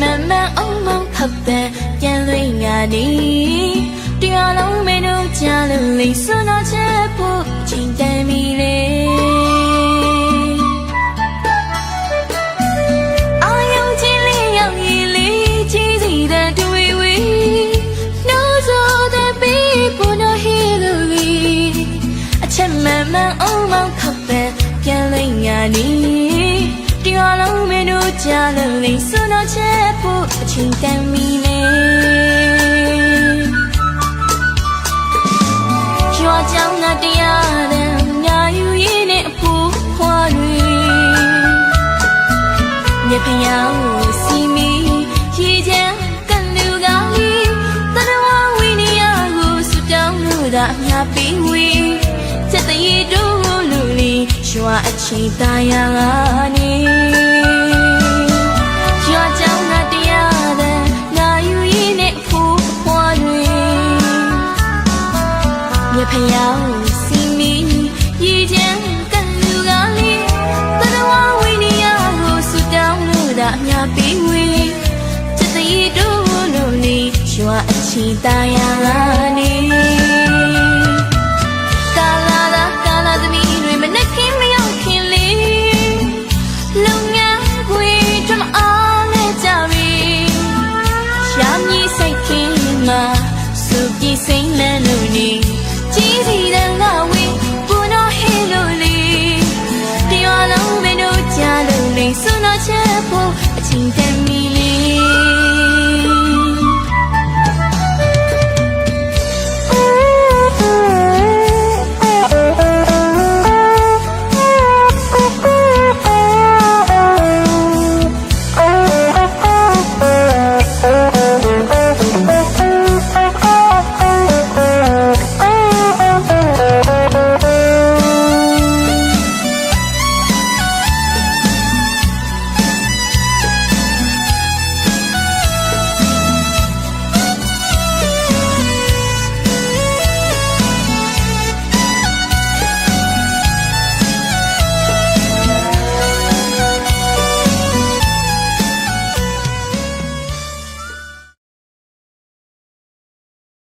မှန်မှန်အောင်မောင်းခပ်တဲ့ပြန်လွင်ငါနေတရားလုံးမင်းတို့ကြားလို့လေးစွန်းတော့ချက်ဖို့ချိန်တန်ပြီလေအာယုံချင်းလေးရောက်ရင်လေးကြီးစီတဲ့တွေ့ဝေနှိုးဆိုတဲ့ဘီကိုနော်ဟီလိုလေးအချက်မှန်မှန်အောင်မောင်းခပ်တဲ့ပြန်လွင်ငါနေ တရားလုံးမင်းတို့ကြားလို့လေးစွန်းတော့ချက်ဖို့အချိန်တန်ပြီလေရွာကြောင်ကတရားတဲ့ညာယူရင်းနဲ့အဖိုးခွာတွေမြဖျားကိုစီမီရေချမ်းကန်လူကလေးတရဝဝိနိယကိုစုတောင်းလို့သာအများပြီးဝေးချက်တရီတို့လူလီ ရွာအချိန်သားရကနေရွာကြောင်ကတရားတဲ့ညာယူရင်းနဲ့အဖိုးခွာတွေမြဖျားကိုစီမီရေချမ်းကန်လူကလေးတရဝဝိနိယကိုစုတောင်းလို့သာအများပြီးဝေးချစ်တဲ့တို့လို့လေးရွာအချီသားရနေ မှာစုကြည်စိမ့်